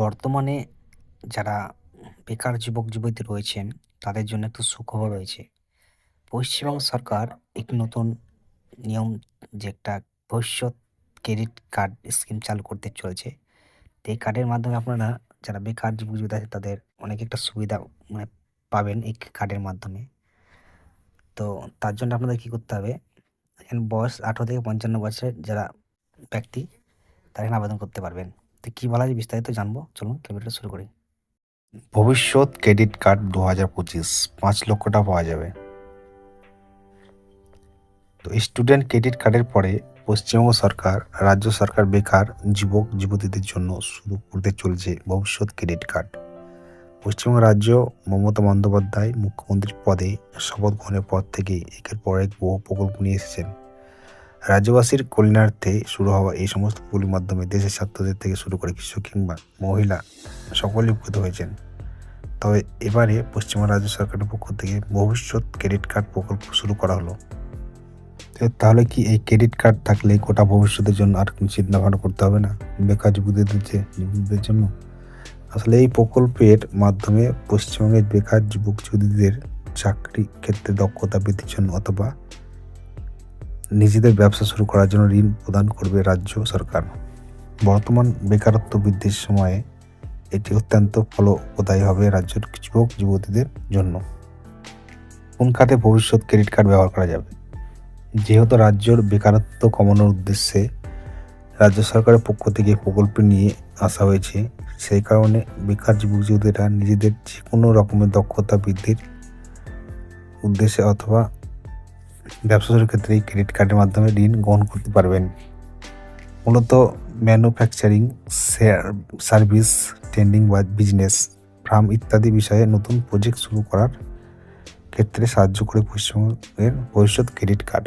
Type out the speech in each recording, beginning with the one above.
বর্তমানে যারা বেকার যুবক, যুবতী রয়েছেন, তাদের জন্য একটু সুখবর রয়েছে। পশ্চিমবঙ্গ সরকার একটি নতুন নিয়ম, যে একটা ভবিষ্যৎ ক্রেডিট কার্ড স্কিম চালু করতে চলেছে। তো এই কার্ডের মাধ্যমে আপনারা যারা বেকার যুবক, যুবতী আছে, তাদের অনেক একটা সুবিধা মানে পাবেন এই কার্ডের মাধ্যমে। তো তার জন্য আপনাদের কী করতে হবে? এখানে বয়স ১৮ থেকে ৫৫ বছরের যারা ব্যক্তি, তারা এখানে আবেদন করতে পারবেন। তো কি বলা যায় বিস্তারিত জানব। চলুন ভিডিওটা শুরু করি। ভবিষ্যৎ ক্রেডিট কার্ড দু হাজার পঁচিশ, পাঁচ লক্ষ টাকা পাওয়া যাবে তো স্টুডেন্ট ক্রেডিট কার্ডের পরে পশ্চিমবঙ্গ সরকার, রাজ্য সরকার বেকার যুবক, যুবতীদের জন্য শুরু করতে চলছে ভবিষ্যৎ ক্রেডিট কার্ড পশ্চিমবঙ্গ রাজ্য মমতা বন্দ্যোপাধ্যায় মুখ্যমন্ত্রীর পদে শপথ গ্রহণের পর থেকে একের পর এক বহু প্রকল্প নিয়ে এসেছেন রাজ্যবাসীর কল্যাণার্থে শুরু হওয়া এই সমস্ত প্রকল্পের মাধ্যমে দেশের ছাত্রদের থেকে শুরু করে কৃষক কিংবা মহিলা সকলেই উপকৃত হয়েছেন। তবে এবারে পশ্চিমবঙ্গ রাজ্য সরকারের পক্ষ থেকে ভবিষ্যৎ ক্রেডিট কার্ড প্রকল্প শুরু করা হলো। তাহলে কি এই ক্রেডিট কার্ড থাকলে গোটা ভবিষ্যতের জন্য আর কোনো চিন্তা ভাবনা করতে হবে না? বেকার যুবকদের যে যুবকদের জন্য? আসলে এই প্রকল্পের মাধ্যমে পশ্চিমবঙ্গের বেকার যুবক যুবতীদের চাকরি ক্ষেত্রে দক্ষতা, বৃদ্ধির জন্য অথবা নিজেদের ব্যবসা শুরু করার জন্য ঋণ প্রদান করবে রাজ্য সরকার। বর্তমান বেকারত্ব বৃদ্ধির সময়ে এটি অত্যন্ত ফলপ্রদায়ী হবে রাজ্যের যুবক যুবতীদের জন্য। কোন খাতে ভবিষ্যৎ ক্রেডিট কার্ড ব্যবহার করা যাবে? যেহেতু রাজ্যের বেকারত্ব কমানোর উদ্দেশ্যে রাজ্য সরকারের পক্ষ থেকে প্রকল্প নিয়ে আসা হয়েছে, সেই কারণে বেকার যুবক যুবতীরা নিজেদের যে কোনো রকমের দক্ষতা বৃদ্ধির উদ্দেশ্যে অথবা ব্যবসা শুরুর ক্ষেত্রে এই ক্রেডিট কার্ডের মাধ্যমে ঋণ গ্রহণ করতে পারবেন। মূলত ম্যানুফ্যাকচারিং সার্ভিস ট্রেন্ডিং বা বিজনেস ফার্ম ইত্যাদি বিষয়ে নতুন প্রজেক্ট শুরু করার ক্ষেত্রে সাহায্য করে পশ্চিমবঙ্গের ভবিষ্যৎ ক্রেডিট কার্ড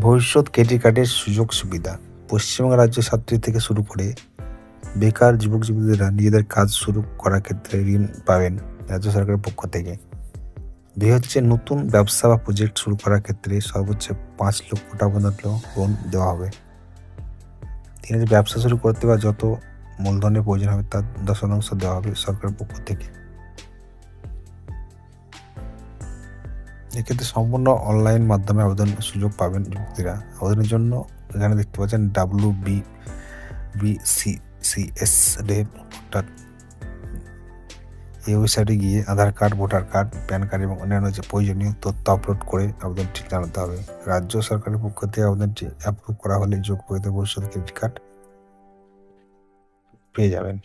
ভবিষ্যৎ ক্রেডিট কার্ডের সুযোগ সুবিধা। পশ্চিমবঙ্গ রাজ্য ছাত্রী থেকে শুরু করে বেকার যুবক যুবতীরা নিজেদের কাজ শুরু করার ক্ষেত্রে ঋণ পাবেন রাজ্য সরকারের পক্ষ থেকে। দুই হচ্ছে নতুন ব্যবসা বা প্রজেক্ট শুরু করার ক্ষেত্রে সর্বোচ্চ পাঁচ লক্ষ টাকা পর্যন্ত লোন দেওয়া হবে। তিন হচ্ছে ব্যবসা শুরু করতে বা যত মূলধনের প্রয়োজন হবে, তার দশ শতাংশ দেওয়া হবে সরকারের পক্ষ থেকে। এক্ষেত্রে সম্পূর্ণ অনলাইন মাধ্যমে আবেদন সুযোগ পাবেন যুবতীরা। আবেদনের জন্য এখানে দেখতে পাচ্ছেন W B B C C S অর্থাৎ এই ওয়েবসাইটে গিয়ে Aadhaar card voter card PAN card এবং অন্যান্য যে প্রয়োজনীয় তথ্য আপলোড করে আবেদনটি জানাতে হবে। রাজ্য সরকারের পক্ষ থেকে আবেদনটি অ্যাপ্রুভ করা হলে যোগ প্রকৃত ভবিষ্যৎ ক্রেডিট কার্ড পেয়ে যাবেন।